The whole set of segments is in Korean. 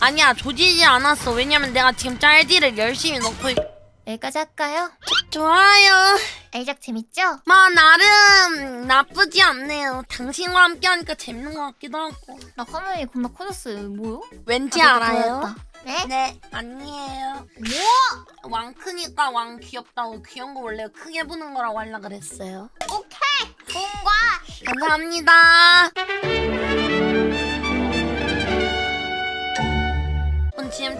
아니야 조지지 않았어 왜냐면 내가 지금 짤디를 열심히 넣고 있... 여기까지 할까요? 좋아요 알작 재밌죠? 마 나름 나쁘지 않네요 당신과 함께 하니까 재밌는 것 같기도 하고 나 화면이 겁나 커졌어요. 뭐요? 왠지 아, 알아요? 네? 네 아니에요 뭐? 왕 크니까 왕 귀엽다고 귀여운 거 원래 크게 보는 거라고 하려 그랬어요 오케이. 통과. 감사합니다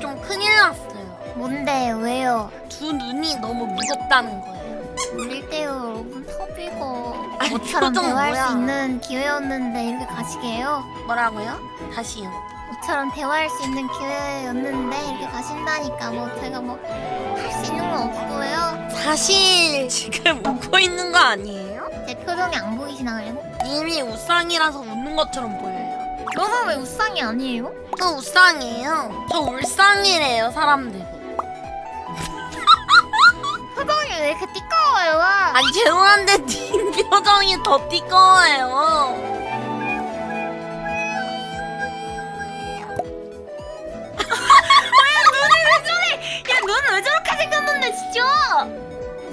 좀 큰일 났어요 뭔데 왜요? 두 눈이 너무 무섭다는 거예요 울릴때요 여러분 터비고 아니, 모처럼 표정 대화할 뭐야. 수 있는 기회였는데 이렇게 가시게요? 뭐라고요? 다시요 모처럼 대화할 수 있는 기회였는데 이렇게 가신다니까 뭐 제가 뭐 할 수 있는 건 없고요. 사실 지금 웃고 있는 거 아니에요? 제 표정이 안 보이시나요? 님이 우상이라서 웃는 것처럼 보여요 너는 왜 우상이 아니에요? 저 우상이에요 저 울상이래요 사람들이 표정이 왜 이렇게 띠꺼워요? 아니 죄송한데 님 표정이 더 띠꺼워요 야 너는 왜 저렇게 생겼는데 진짜?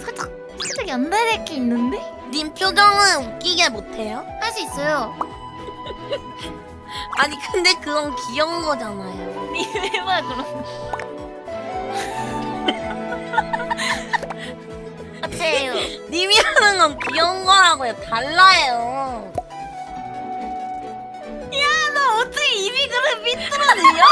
살짝 살짝 연달게 있는데? 님 표정은 웃기게 못해요? 할 수 있어요. 아니 근데 그건 귀여운 거잖아요 니 해봐 그럼. 어때요? 님이 하는 건 귀여운 거라고요 달라요 나 어떻게 입이 그래 삐뚤어지냐?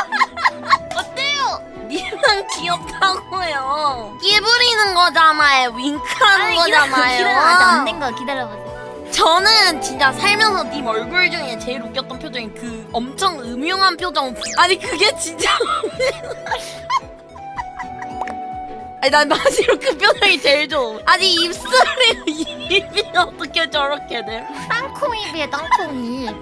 어때요? 님은 귀엽다고요 끼 부리는 거잖아요 윙크하는 거잖아요 기다려 아직 안된 거 기다려보세요. 저는 진짜 살면서 님 얼굴 중에 제일 웃겼던 표정이 그 엄청 음흉한 표정. 아니 그게 진짜. 아니 난 마지막 그 표정이 제일 좋아. 아니 입술이 입이 어떻게 저렇게 돼? 땅콩입이에요 땅콩이. 네,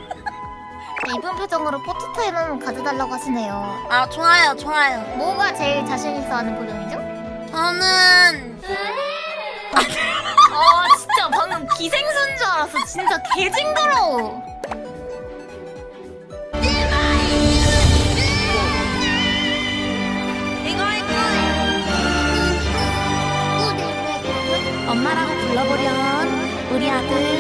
이분 표정으로 포토타임 한번 가져달라고 하시네요. 아 좋아요 좋아요. 뭐가 제일 자신 있어 하는 표정이죠? 저는 아 진짜 방금 기생 나왔어 진짜 개징그러워. 엄마라고 불러보렴. 우리 아들.